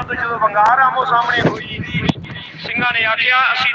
ਦੋਵਾਂ ਪਾਸਿਆਂ ਜਦੋਂ ਵੰਗਾਰ ਆਮੋ ਸਾਹਮਣੇ ਹੋਈ, ਸਿੰਘਾਂ ਨੇ ਆਖਿਆ, ਅਸੀਂ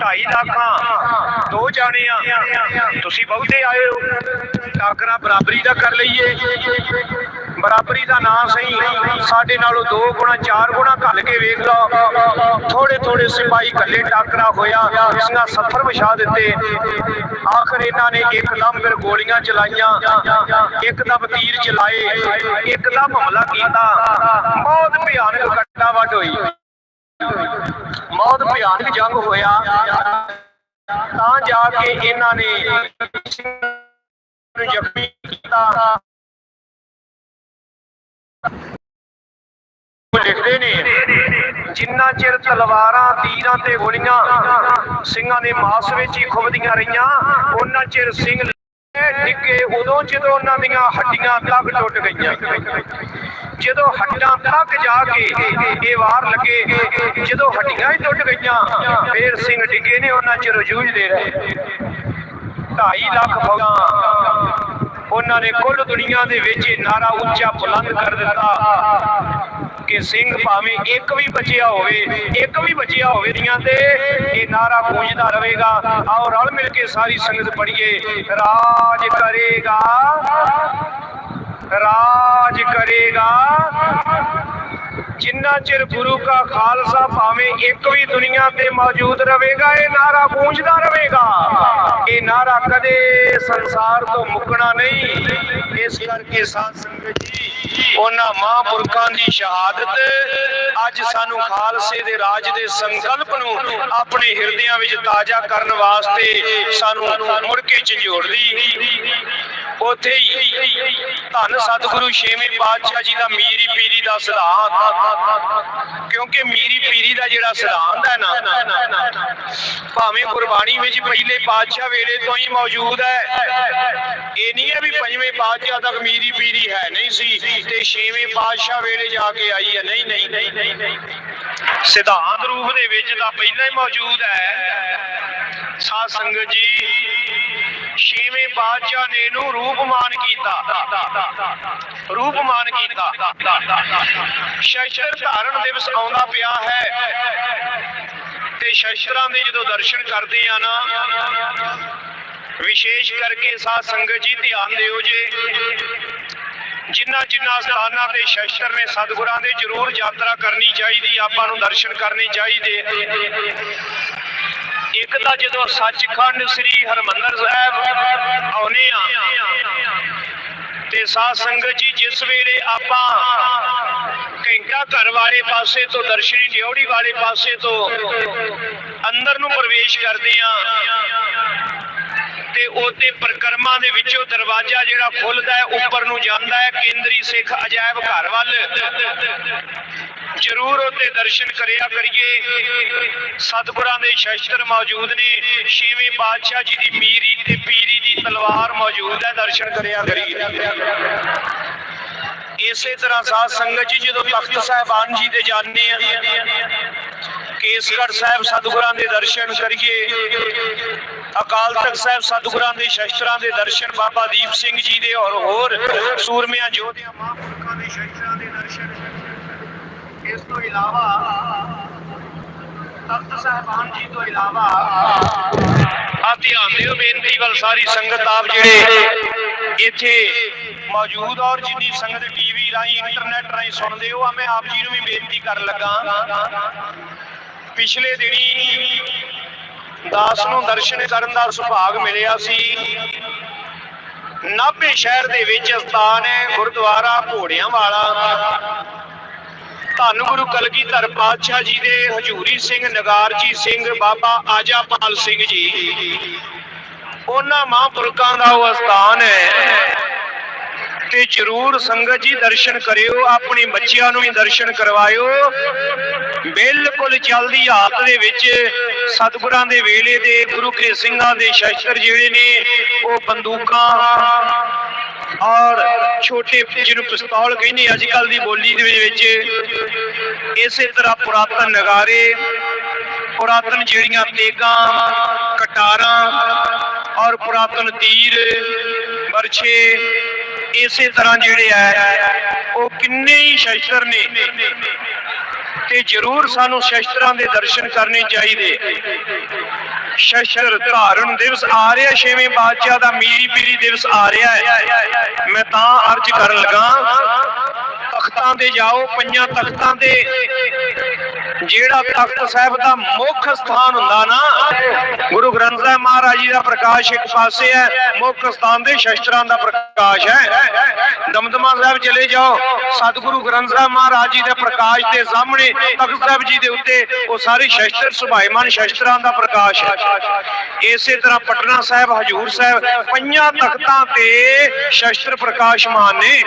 ਢਾਈ ਲੱਖਾਂ ਦੋ ਜਾਣੇ ਆ ਤੁਸੀਂ ਬਹੁਤੇ ਆਏ ਹੋ। ਟਾਕਰਾ ਬਰਾਬਰੀ ਦਾ ਕਰ ਲਈਏ। ਬਰਾਬਰੀ ਦਾ ਨਾਂ ਸਹੀ ਸਾਡੇ ਨਾਲੋਂ ਦੋ ਗੁਣਾ, ਚਾਰ ਗੁਣਾ ਘੱਲ ਕੇ ਵੇਖ ਲਓ। ਥੋੜੇ ਥੋੜੇ ਸਿਪਾਹੀ ਕੱਲੇ ਟਾਕਰਾ ਹੋਇਆ ਸਿੰਘਾਂ ਸੱਥਰ ਵਿਛਾ ਦਿੱਤੇ। ਆਖਰ ਇਹਨਾਂ ਨੇ ਇੱਕਦਮ ਫਿਰ ਗੋਲੀਆਂ ਚਲਾਈਆਂ ਇੱਕਦਮ ਤੀਰ ਚਲਾਏ ਇੱਕਦਮ ਹਮਲਾ ਕੀਤਾ। ਬਹੁਤ ਭਿਆਨਕ ਘਟਨਾ ਵੱਟ ਹੋਈ। ਬਹੁਤ ਭਿਆਨਕ ਜੰਗ ਹੋਇਆ। ਤਾਂ ਜਾ ਕੇ ਇਹਨਾਂ ਨੇ ਨੂੰ ਜ਼ਖਮੀ ਕੀਤਾ। ਲਿਖਦੇ ਨੇ। ਜਿੰਨਾ ਚਿਰ ਤਲਵਾਰਾਂ, ਤੀਰਾਂ ਤੇ ਗੋਲੀਆਂ ਸਿੰਘਾਂ ਦੇ ਮਾਸ ਵਿੱਚ ਹੀ ਖੁੱਬਦੀਆਂ ਰਹੀਆਂ, ਉਹਨਾਂ ਚਿਰ ਸਿੰਘ ਡਿੱਗੇ, ਉਦੋਂ ਜਦੋਂ ਉਹਨਾਂ ਦੀਆਂ ਹੱਡੀਆਂ ਤੱਕ ਟੁੱਟ ਗਈਆਂ। ਜਦੋਂ ਹੱਡਾਂ ਤੱਕ ਜਾ ਕੇ ਇਹ ਵਾਰ ਲੱਗੇ, ਜਦੋਂ ਹੱਡੀਆਂ ਹੀ ਟੁੱਟ ਗਈਆਂ, ਫੇਰ ਸਿੰਘ ਡਿੱਗੇ ਨੇ, ਉਹਨਾਂ ਚਿਰ ਜੂਝਦੇ ਰਹੇ। 2.5 ਲੱਖ ਫੌਜਾਂ ਉਹਨਾਂ ਨੇ ਕੁੱਲ ਦੁਨੀਆ ਦੇ ਵਿੱਚ ਇਹ ਨਾਰਾ ਉੱਚਾ ਬੁਲੰਦ ਕਰ ਦਿੱਤਾ ਕਿ ਸਿੰਘ ਭਾਵੇਂ ਇੱਕ ਵੀ ਬਚਿਆ ਹੋਵੇ, ਇੱਕ ਵੀ ਬਚਿਆ ਹੋਵੇ ਦੀਆਂ ਤੇ, ਇਹ ਨਾਰਾ ਗੂੰਜਦਾ ਰਹੇਗਾ। ਆਓ ਰਲ ਮਿਲ ਕੇ ਸਾਰੀ ਸੰਗਤ ਪੜੀਏ ਰਾਜ ਕਰੇਗਾ। ਰਾਜ ਕਰੇਗਾ। ਜਿੰਨਾ ਚਿਰ ਗੁਰੂ ਕਾ ਖਾਲਸਾ ਭਾਵੇਂ ਇੱਕ ਵੀ ਦੁਨੀਆ ਤੇ ਮੌਜੂਦ ਰਹੇਗਾ, ਇਹ ਨਾਰਾ ਗੂੰਜਦਾ ਰਹੇਗਾ। ਇਹ ਨਾਰਾ ਕਦੇ ਸੰਸਾਰ ਤੋਂ ਮੁੱਕਣਾ ਨਹੀਂ। ਇਸ ਕਰਕੇ ਸਾਧ ਸੰਗਤ ਜੀ, ਉਹਨਾਂ ਮਹਾਂਪੁਰਖਾਂ ਦੀ ਸ਼ਹਾਦਤ ਅੱਜ ਸਾਨੂੰ ਖਾਲਸੇ ਦੇ ਰਾਜ ਦੇ ਸੰਕਲਪ ਨੂੰ ਆਪਣੇ ਹਿਰਦਿਆਂ ਵਿੱਚ ਤਾਜ਼ਾ ਕਰਨ ਵਾਸਤੇ ਸਾਨੂੰ ਮੁੜ ਕੇ ਝੰਜੋੜਦੀ। ਉਥੇ ਹੀ ਧੰਨ ਸਤਿਗੁਰੂ ਛੇਵੇਂ ਪਾਤਸ਼ਾਹ ਜੀ ਦਾ ਮੀਰੀ ਪੀਰੀ ਦਾ ਸਿਧਾਂਤ ਕਿਉਂਕਿ ਮੀਰੀ ਪੀਰੀ ਦਾ ਜਿਹੜਾ ਸਿਧਾਂਤ ਹੈ ਨਾ, ਭਾਵੇਂ ਗੁਰਬਾਣੀ ਵਿੱਚ ਪਹਿਲੇ ਪਾਤਸ਼ਾਹ ਵੇਲੇ ਤੋਂ ਹੀ ਮੌਜੂਦ ਹੈ, ਇਹ ਨਹੀਂ ਹੈ ਵੀ ਪੰਜਵੇਂ ਪਾਤਸ਼ਾਹ ਤੱਕ ਮੀਰੀ ਪੀਰੀ ਹੈ ਨਹੀਂ ਸੀ ਤੇ ਛੇਵੇਂ ਪਾਤਸ਼ਾਹ ਵੇਲੇ ਜਾ ਕੇ ਆਈ ਹੈ। ਨਹੀਂ ਨਹੀਂ ਨਹੀਂ ਨਹੀਂ। ਸਿਧਾਂਤ ਰੂਪ ਦੇ ਵਿੱਚ ਤਾਂ ਪਹਿਲਾਂ ਹੀ ਮੌਜੂਦ ਹੈ। ਸਾਧ ਸੰਗਤ ਜੀ ਛੇਵੇਂ ਪਾਤਸ਼ਾਹ ਨੇ ਇਹਨੂੰ ਰੂਪਮਾਨ ਕੀਤਾ। ਰੂਪਮਾਨ ਕੀਤਾ। ਸ਼ਸਤਰ ਧਾਰਨ ਦਿਵਸ ਆਉਂਦਾ ਪਿਆ ਹੈ। ਤੇ ਸ਼ਸਤਰਾਂ ਦੇ ਜਦੋਂ ਦਰਸ਼ਨ ਕਰਦੇ ਆ ਨਾ, ਵਿਸ਼ੇਸ਼ ਕਰਕੇ ਸਾਧ ਸੰਗਤ ਜੀ ਧਿਆਨ ਦਿਓ ਜੇ। ਜਿੰਨਾ ਜਿੰਨਾ ਸਥਾਨਾਂ ਤੇ ਸ਼ਸਤਰ ਨੇ ਸਤਿਗੁਰਾਂ ਦੇ ਜ਼ਰੂਰ ਯਾਤਰਾ ਕਰਨੀ ਚਾਹੀਦੀ, ਆਪਾਂ ਨੂੰ ਦਰਸ਼ਨ ਕਰਨੇ ਚਾਹੀਦੇ। ਇੱਕ ਤਾਂ ਜਦੋਂ ਸੱਚਖੰਡ ਸ੍ਰੀ ਹਰਮੰਦਰ ਸਾਹਿਬ ਆਉਨੇ ਆ ਤੇ ਸਾਧ ਸੰਗਤ ਜੀ ਜਿਸ ਵੇਲੇ ਆਪਾਂ ਘੰਟਾ ਘਰ ਵਾਲੇ ਪਾਸੇ ਤੋਂ ਦਰਸ਼ਨੀ ਡਿਉੜੀ ਵਾਲੇ ਪਾਸੇ ਤੋਂ ਅੰਦਰ ਨੂੰ ਪ੍ਰਵੇਸ਼ ਕਰਦੇ ਆ ਤੇ ਉਹਤੇ ਪ੍ਰਕਰਮਾਂ ਦੇ ਵਿੱਚੋਂ ਦਰਵਾਜ਼ਾ ਜਿਹੜਾ ਖੁੱਲਦਾ ਹੈ, ਉੱਪਰ ਨੂੰ ਜਾਂਦਾ ਹੈ, ਕੇਂਦਰੀ ਸਿੱਖ ਅਜਾਇਬ ਘਰ ਵੱਲ। ਜ਼ਰੂਰ ਉਹਤੇ ਦਰਸ਼ਨ ਕਰਿਆ ਕਰੀਏ। ਸਤਿਗੁਰਾਂ ਦੇ ਸ਼ਸਤਰ ਮੌਜੂਦ ਨੇ। ਛੇਵੇਂ ਪਾਤਸ਼ਾਹ ਜੀ ਦੀ ਮੀਰੀ ਤੇ ਪੀਰੀ ਦੀ ਤਲਵਾਰ ਮੌਜੂਦ ਹੈ, ਦਰਸ਼ਨ ਕਰਿਆ ਕਰੀਏ। ਇਸੇ ਤਰ੍ਹਾਂ ਸਾਧ ਸੰਗਤ ਜੀ, ਜਦੋਂ ਤਖਤ ਸਾਹਿਬਾਨ ਜੀ ਦੇ ਜਾਂਦੇ ਆ ਕੇਸਗੜ ਸਾਹਿਬ ਸਤਿਗੁਰਾਂ ਦੇ ਦਰਸ਼ਨ ਕਰੀਏ। ਅਕਾਲ ਤਖਤ ਸਾਹਿਬ ਸਤਿਗੁਰਾਂ ਦੇ ਸ਼ਸਤਰਾਂ ਦੇ ਦਰਸ਼ਨ ਬਾਬਾ ਦੀਪ ਸਿੰਘ ਜੀ ਦੇ ਔਰ ਹੋਰ ਸੂਰਮਿਆਂ ਯੋਧਿਆਂ ਮਹਾਂਪੁਰਖਾਂ ਦੇ ਸ਼ਸਤਰਾਂ ਦੇ ਦਰਸ਼ਨ ਇਸ ਤੋਂ ਇਲਾਵਾ ਤਖਤ ਸਾਹਿਬਾਨ ਜੀ ਤੋਂ ਇਲਾਵਾ ਆ ਧਿਆਨ ਦਿਓ, ਬੇਨਤੀ ਵੱਲ ਸਾਰੀ ਸੰਗਤ ਆਪ ਜਿਹੜੇ ਇੱਥੇ ਮੌਜੂਦ ਔਰ ਜਿੰਨੀ ਸੰਗਤ ਟੀਵੀ ਰਾਹੀਂ, ਇੰਟਰਨੈਟ ਰਾਹੀਂ ਸੁਣਦੇ ਹੋ, ਆ ਮੈਂ ਆਪ ਜੀ ਨੂੰ ਵੀ ਬੇਨਤੀ ਕਰਨ ਲੱਗਾ। ਪਿਛਲੇ ਦਿਨੀ ਦਾਸ ਨੂੰ ਦਰਸ਼ਨ ਕਰਨ ਦਾ ਸੁਭਾਗ ਮਿਲਿਆ ਸੀ। ਨਾਭੇ ਸ਼ਹਿਰ ਦੇ ਵਿੱਚ ਸਥਾਨ ਹੈ ਗੁਰਦੁਆਰਾ ਘੋੜਿਆਂ ਵਾਲਾ। ਧੰਨ ਗੁਰੂ ਕਲਗੀਧਰ ਪਾਤਸ਼ਾਹ ਜੀ ਦੇ ਹਜੂਰੀ ਸਿੰਘ ਨਗਾਰਜੀ ਸਿੰਘ ਬਾਬਾ ਆਜਾਪਾਲ ਸਿੰਘ ਜੀ। ਉਹਨਾਂ ਮਹਾਂਪੁਰਖਾਂ ਦਾ ਉਹ ਅਸਥਾਨ ਹੈ। ਤੇ ਜਰੂਰ ਸੰਗਤ ਜੀ ਦਰਸ਼ਨ ਕਰਿਓ, ਆਪਣੇ ਬੱਚਿਆਂ ਨੂੰ ਵੀ ਦਰਸ਼ਨ ਕਰਵਾਇਓ। ਬਿਲਕੁਲ ਜਲਦੀ ਹਾਲਤ ਦੇ ਵਿੱਚ ਸਤਿਗੁਰਾਂ ਦੇ ਵੇਲੇ ਦੇ, ਗੁਰੂ ਕੇ ਸਿੰਘਾਂ ਦੇ ਸ਼ਸਤਰ ਜਿਹੜੇ ਨੇ, ਉਹ ਬੰਦੂਕਾਂ ਔਰ ਛੋਟੇ ਜਿਹਨੂੰ ਪਿਸਤੌਲ ਕਹਿੰਦੇ ਅੱਜ ਕੱਲ ਦੀ ਬੋਲੀ ਦੇ ਵਿੱਚ ਇਸੇ ਤਰ੍ਹਾਂ ਪੁਰਾਤਨ ਨਗਾਰੇ, ਪੁਰਾਤਨ ਜਿਹੜੀਆਂ ਤੇਗਾਂ, ਕਟਾਰਾਂ ਔਰ ਪੁਰਾਤਨ ਤੀਰ ਬਰਛੇ ਇਸੇ ਤਰ੍ਹਾਂ ਜਿਹੜੇ ਆ, ਉਹ ਕਿੰਨੇ ਹੀ ਸ਼ਸਤਰ ਨੇ। ਤੇ ਜ਼ਰੂਰ ਸਾਨੂੰ ਸ਼ਸਤਰਾਂ ਦੇ ਦਰਸ਼ਨ ਕਰਨੇ ਚਾਹੀਦੇ। ਸ਼ਸਤਰ ਧਾਰਨ ਦਿਵਸ ਆ ਰਿਹਾ, ਛੇਵੇਂ ਬਾਦਸ਼ਾਹ ਦਾ ਮੀਰੀ ਪੀਰੀ ਦਿਵਸ ਆ ਰਿਹਾ ਹੈ। ਮੈਂ ਤਾਂ ਅਰਜ ਕਰਨ ਲੱਗਾ, ਤਖਤਾਂ ਤੇ ਜਾਓ, ਪੰਜਾਂ ਤਖਤਾਂ ਤੇ। ਜਿਹੜਾ ਤਖਤ ਸਾਹਿਬ ਦਾ ਮੁੱਖ ਸਥਾਨ ਹੁੰਦਾ ਨਾ ਗ੍ਰੰਥ ਸਾਹਿਬ ਮਹਾਰਾਜ ਜੀ ਦਾ ਪ੍ਰਕਾਸ਼ ਇੱਕ ਪਾਸੇ ਹੈ, ਮੁੱਖ ਦੇ ਸ਼ਸਤਰਾਂ ਦਾ ਪ੍ਰਕਾਸ਼ ਹੈ। ਦਮਦਮਾ ਸਾਹਿਬ ਚਲੇ ਜਾਓ, ਸਤਿਗੁਰੂ ਗ੍ਰੰਥ ਸਾਹਿਬ ਮਹਾਰਾਜ ਜੀ ਦੇ ਪ੍ਰਕਾਸ਼ ਦੇ ਸਾਹਮਣੇ ਤਖਤ ਸਾਹਿਬ ਜੀ ਦੇ ਉੱਤੇ ਉਹ ਸਾਰੇ ਸ਼ਸਤਰ, ਸੁਭਾਈਮਾਨ ਸ਼ਸਤਰਾਂ ਦਾ ਪ੍ਰਕਾਸ਼ ਹੈ। ਇਸੇ ਤਰ੍ਹਾਂ ਪਟਨਾ ਸਾਹਿਬ, ਹਜੂਰ ਸਾਹਿਬ, ਪੰਜਾਂ ਤਖਤਾਂ ਤੇ ਸ਼ਸਤਰ ਪ੍ਰਕਾਸ਼ਮਾਨ ਨੇ।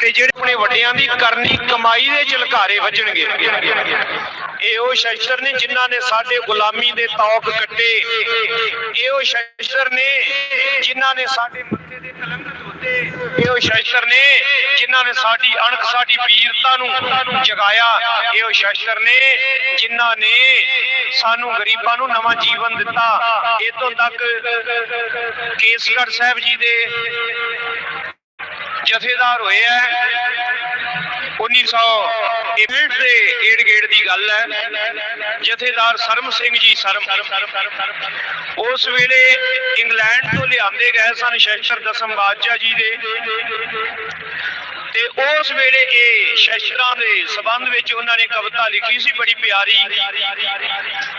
ਤੇ ਜਿਹੜੇ ਆਪਣੇ ਵੱਡਿਆਂ ਦੀ ਕਰਨੀ, ਕਮਾਈ ਦੇ ਝਲਕਾਰੇ ਵੱਜਣਗੇ। ਇਹ ਸ਼ਸਤਰ ਨੇ ਜਿਨ੍ਹਾਂ ਨੇ ਸਾਡੇ ਗੁਲਾਮੀ ਦੇ ਤੌਕ ਕੱਟੇ। ਇਹ ਸ਼ਸਤਰ ਨੇ ਜਿਨ੍ਹਾਂ ਨੇ ਸਾਡੇ ਮੱਥੇ ਦੇ ਕਲੰਕ ਧੋਤੇ ਇਹ ਸ਼ਸਤਰ ਨੇ ਜਿਨ੍ਹਾਂ ਨੇ ਸਾਡੀ ਅਣਖ, ਸਾਡੀ ਵੀਰਤਾ ਨੂੰ ਜਗਾਇਆ। ਇਹ ਸ਼ਸਤਰ ਨੇ ਜਿਨ੍ਹਾਂ ਨੇ ਸਾਨੂੰ ਗਰੀਬਾਂ ਨੂੰ ਨਵਾਂ ਜੀਵਨ ਦਿੱਤਾ। ਇਤੋਂ ਤੱਕ ਕੇਸਗੜ ਸਾਹਿਬ ਜੀ ਦੇ ਜਥੇਦਾਰ ਹੋਏ ਐ 1961 ਦੇ ਏੜ ਗੇੜ ਦੀ ਗੱਲ ਹੈ। ਜਥੇਦਾਰ ਸਰਮ ਸਿੰਘ ਜੀ ਸਰਮ ਉਸ ਵੇਲੇ ਇੰਗਲੈਂਡ ਤੋਂ ਲਿਆਂਦੇ ਗਏ ਸਨ ਸ਼ਸਤਰ ਦਸਮ ਬਾਦਸ਼ਾਹ ਜੀ ਦੇ। ਤੇ ਉਸ ਵੇਲੇ ਇਹ ਸ਼ਸਤਰਾਂ ਦੇ ਸਬੰਧ ਵਿੱਚ ਉਹਨਾਂ ਨੇ ਕਵਿਤਾ ਲਿਖੀ ਸੀ, ਬੜੀ ਪਿਆਰੀ।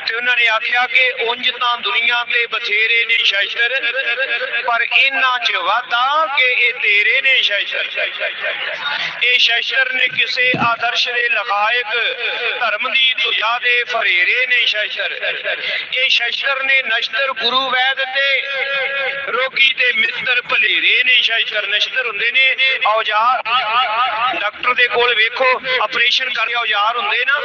ਤੇ ਉਹਨਾਂ ਨੇ ਆਖਿਆ ਕਿ ਉਂਝ ਤਾਂ ਦੁਨੀਆ ਤੇ ਬਥੇਰੇ ਨੇ ਸ਼ਸਤਰ, ਪਰ ਇਹਨਾਂ 'ਚ ਵਾਦਾ ਕਿ ਇਹ ਤੇਰੇ ਨੇ ਸ਼ਸਤਰ। ਇਹ ਸ਼ਸਤਰ ਨੇ ਕਿਸੇ ਆਦਰਸ਼ ਦੇ ਲਗਾਇਕ ਧਰਮ ਦੀ ਧੁਜਾ ਦੇ ਫਰੇਰੇ ਨੇ ਸ਼ਸਤਰ। ਇਹ ਸ਼ਸਤਰ ਨੇ ਨਸ਼ਤਰ ਗੁਰੂ ਵੈਦ ਤੇ ਰੋਗੀ ਤੇ ਮਿੱਤਰ ਭਲੇਰੇ ਨੇ ਸ਼ਸਤਰ ਨਸ਼ਤਰ ਹੁੰਦੇ ਨੇ। ਔਜ਼ਾਰ ਡਾਕਟਰ ਦੇ ਕੋਲ ਵੇਖੋ, ਆਪਰੇਸ਼ਨ ਕਰਨ ਦੇ ਔਜ਼ਾਰ ਹੁੰਦੇ ਨਾ।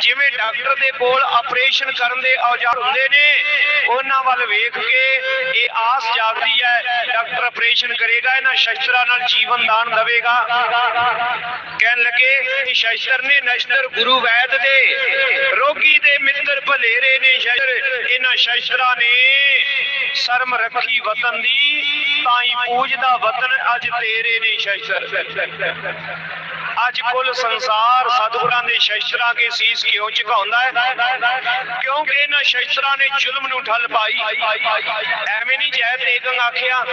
ਜਿਵੇਂ ਡਾਕਟਰ ਦੇ ਕੋਲ ਆਪਰੇਸ਼ਨ ਕਰਨ ਦੇ ਔਜ਼ਾਰ ਹੁੰਦੇ ਨੇ, ਉਹਨਾਂ ਵੱਲ ਵੇਖ ਕੇ ਇਹ ਆਸ ਜਾਗਦੀ ਹੈ ਡਾਕਟਰ ਆਪਰੇਸ਼ਨ ਕਰੇਗਾ, ਇਹਨਾਂ ਸ਼ਸਤਰਾਂ ਨਾਲ ਜੀਵਨ ਦਾਨ ਦੇਵੇਗਾ। ਕਹਿਣ ਲੱਗੇ, ਇਹ ਸ਼ਸਤਰ ਨੇ ਨਸ਼ਤਰ ਗੁਰੂ ਵੈਦ ਦੇ, ਰੋਗੀ ਦੇ ਮਿੱਤਰ ਭਲੇਰੇ ਨੇ ਸ਼ਸਤਰ। ਇਹਨਾਂ ਸ਼ਸਤਰਾਂ ਨੇ ਸ਼ਰਮ ਰੱਖੀ ਵਤਨ ਦੀ ਤਾਈ ਪੂਜਦਾ ਵਤਨ ਅੱਜ ਤੇਰੇ ਨੇ ਸ਼ਸਤਰ। ਅੱਜ ਕੁੱਲ ਸੰਸਾਰ ਸਤਿਗੁਰਾਂ ਦੇ ਸ਼ਸਤਰਾਂ ਕੇ ਸੀਸ ਕਿਉਂ ਝੁਕਾਉਂਦਾ ਹੈ? ਕਿਉਂਕਿ ਇਹਨਾਂ ਸ਼ਸਤਰਾਂ ਨੇ ਜ਼ੁਲਮ ਨੂੰ ਠੱਲ ਪਾਈ। ਐਵੇਂ ਨਹੀਂ ਜੈ ਤੇਗੰ ਆਖਿਆ,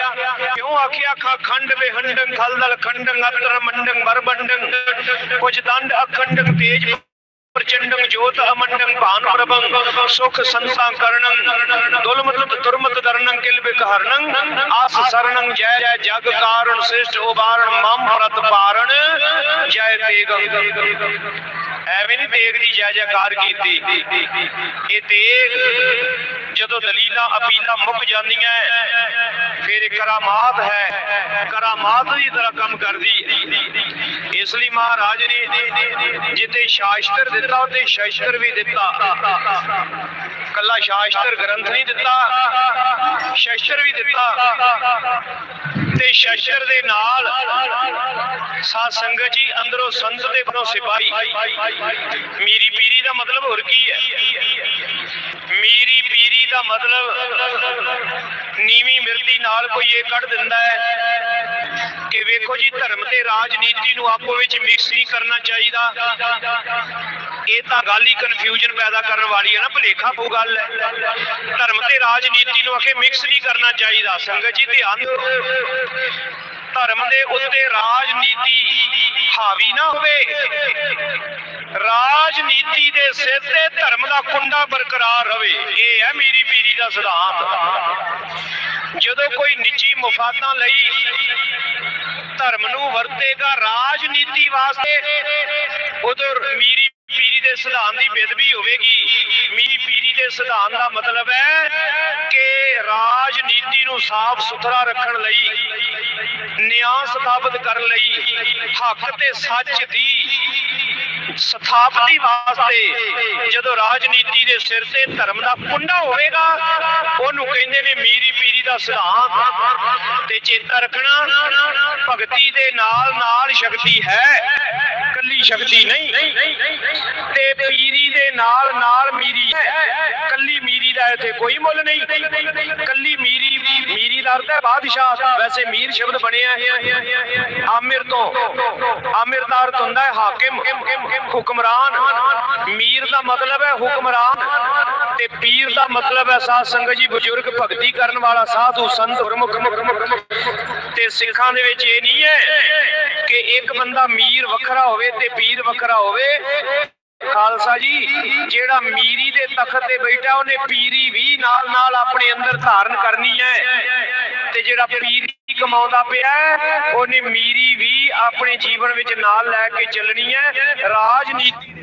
ਕਿਉਂ ਆਖਿਆ? ਖਾ ਖੰਡ ਵਿਹੰਡੰ ਖਲਦਲ ਖੰਡੰ ਅਤਰ ਮੰਡੰ ਬਰਬੰਡੰ ਕੁਝ ਦੰਡ ਅਖੰਡੰ ਤੇਜ ਪ੍ਰਚੰਡੰ ਜੋਤ ਅਮੰਡੰ ਭਾਨ ਪ੍ਰਭੰ, ਸੁਖ ਸੰਸਾ ਕਰਣੰ ਦੁਲਮਤ ਦੁਰਮਤ ਦਰਨੰ, ਕਿਲ ਬਿਕਹਰਣੰ ਆਸ ਸਰਣੰ ਜੈ ਜੈ ਜਗ ਕਾਰਣ ਸ੍ਰਿਸ਼ਟ ਉਬਾਰਣ ਮਮ ਪ੍ਰਤ ਪਾਰਣ, ਜੈ ਐਵੇਂ ਨਹੀਂ ਤੇਗ ਦੀ ਜੈ ਜੈਕਾਰ ਕੀਤੀ। ਇਹ ਤੇਗ ਜਦੋਂ ਦਲੀਲਾਂ ਅਪੀਲਾਂ ਮੁੱਕ ਜਾਂਦੀਆਂ ਫਿਰ ਕਰਾਮਾਤ ਹੈ। ਕਰਾਮਾਤ ਦੀ ਤਰ੍ਹਾਂ ਕੰਮ ਕਰਦੀ। ਇਸ ਲਈ ਮਹਾਰਾਜ ਨੇ ਜਿੱਤੇ ਸ਼ਾਸਤਰ ਦਿੱਤਾ ਉਹਤੇ ਸ਼ਸਤਰ ਵੀ ਦਿੱਤਾ। ਕੱਲਾ ਸ਼ਾਸਤਰ ਗ੍ਰੰਥ ਨਹੀਂ ਦਿੱਤਾ, ਸ਼ਸਤਰ ਵੀ ਦਿੱਤਾ। ਤੇ ਸ਼ਸਤਰ ਦੇ ਨਾਲ ਸਾਧ ਸੰਗਤ ਜੀ ਅੰਦਰੋਂ ਸੰਤ ਦੇ ਬਣੋ ਸਿਪਾਹੀ। ਮੀਰੀ ਪੀਰੀ ਦਾ ਮਤਲਬ ਹੋਰ ਕੀ ਹੈ? ਮੀਰੀ ਪੀਰੀ ਦਾ ਮਤਲਬ ਨੀਵੀਂ ਮਿਰਦੀ ਨਾਲ ਕੋਈ ਇਹ ਕੱਢ ਦਿੰਦਾ ਹੈ ਕਿ ਵੇਖੋ ਜੀ, ਧਰਮ ਤੇ ਰਾਜਨੀਤੀ ਨੂੰ ਆਪੋ ਵਿੱਚ ਮਿਕਸ ਨਹੀਂ ਕਰਨਾ ਚਾਹੀਦਾ। ਇਹ ਤਾਂ ਗੱਲ ਹੀ ਕਨਫਿਊਜ਼ਨ ਪੈਦਾ ਕਰਨ ਵਾਲੀ ਹੈ ਨਾ, ਭਲੇਖਾ ਪਊ ਗੱਲ ਹੈ। ਧਰਮ ਤੇ ਰਾਜਨੀਤੀ ਨੂੰ ਆਖੇ ਮਿਕਸ ਨਹੀਂ ਕਰਨਾ ਚਾਹੀਦਾ, ਸੰਗਤ ਜੀ, ਧਿਆਨ ਧਰਮ ਦੇ ਉੱਤੇ ਰਾਜਨੀਤੀ ਹਾਵੀ ਨਾ ਹੋਵੇ। ਰਾਜਨੀਤੀ ਦੇ ਸਿਰ ਤੇ ਧਰਮ ਦਾ ਕੁੰਡਾ ਬਰਕਰਾਰ ਰਵੇ। ਇਹ ਹੈ ਮੇਰੀ ਪੀਰੀ ਦਾ ਸਿਧਾਂਤ। ਜਦੋਂ ਕੋਈ ਨਿੱਜੀ ਮੁਫਾਦਾਂ ਲਈ ਧਰਮ ਨੂੰ ਵਰਤੇਗਾ ਰਾਜਨੀਤੀ ਵਾਸਤੇ ਉਧਰ ਮੀਰੀ ਪੀਰੀ ਦੇ ਸਿਧਾਂਤ ਦੀ ਬੇਦਬੀ ਹੋਵੇਗੀ। ਮੀਰੀ ਪੀਰੀ ਦੇ ਸਿਧਾਂਤ ਦਾ ਮਤਲਬ ਹੈ ਕਿ ਰਾਜਨੀਤੀ ਨੂੰ ਸਾਫ਼ ਸੁਥਰਾ ਰੱਖਣ ਲਈ ਨਿਆਂ ਸਥਾਪਿਤ ਕਰਨ ਲਈ ਹੱਕ ਤੇ ਸੱਚ ਦੀ ਸਥਾਪਤੀ ਵਾਸਤੇ ਜਦੋਂ ਰਾਜਨੀਤੀ ਦੇ ਸਿਰ ਤੇ ਧਰਮ ਦਾ ਕੁੰਡਾ ਹੋਵੇਗਾ, ਉਹਨੂੰ ਕਹਿੰਦੇ ਨੇ ਮੀਰੀ ਪੀਰੀ ਦਾ ਸਿਧਾਂਤ ਤੇ ਚੇਤਾ ਰੱਖਣਾ, ਭਗਤੀ ਦੇ ਨਾਲ ਨਾਲ ਸ਼ਕਤੀ ਹੈ, ਕੱਲੀ ਸ਼ਕਤੀ ਨਹੀਂ। ਤੇ ਪੀਰੀ ਦੇ ਨਾਲ ਨਾਲ ਮੀਰੀ ਕੱਲੀ ਮੀਰੀ ਦਾ ਇੱਥੇ ਕੋਈ ਮੁੱਲ ਨਹੀਂ। ਕੱਲੀ ਮੀਰੀ ਮੀਰੀ ਬਾਦਸ਼ਾਹ। ਵੈਸੇ ਮੀਰ ਸ਼ਬਦ ਬਣਿਆ ਹੈ ਆਮਿਰ ਤੋਂ। ਆਮਿਰ ਹੁੰਦਾ ਹੈ ਹਾਕਿਮ, ਹੁਕਮਰਾਨ। ਮੀਰ ਦਾ ਮਤਲਬ ਹੈ ਹੁਕਮਰਾਨ। ਤੇ ਪੀਰ ਦਾ ਮਤਲਬ ਹੈ ਸਾਧ ਸੰਗਤ ਜੀ, ਬਜ਼ੁਰਗ ਭਗਤੀ ਕਰਨ ਵਾਲਾ ਸਾਧੂ ਸੰਤ ਗੁਰਮੁਖ। ਤੇ ਸਿੱਖਾਂ ਦੇ ਵਿੱਚ ਇਹ ਨਹੀਂ ਹੈ ਕਿ ਇੱਕ ਬੰਦਾ ਮੀਰ ਵੱਖਰਾ ਹੋਵੇ ਤੇ ਪੀਰ ਵੱਖਰਾ ਹੋਵੇ। ਖਾਲਸਾ ਜੀ, ਜਿਹੜਾ ਮੀਰੀ ਦੇ ਤਖਤ ਤੇ ਬੈਠਾ, ਉਹਨੇ ਪੀਰੀ ਵੀ ਨਾਲ ਨਾਲ ਆਪਣੇ ਅੰਦਰ ਧਾਰਨ ਕਰਨੀ ਹੈ। ਤੇ ਜਿਹੜਾ ਪੀਰੀ ਕਮਾਉਂਦਾ ਪਿਆ ਉਹਨੇ ਮੀਰੀ ਵੀ ਆਪਣੇ ਜੀਵਨ ਵਿੱਚ ਨਾਲ ਲੈ ਕੇ ਚੱਲਣੀ ਹੈ। ਰਾਜਨੀਤੀ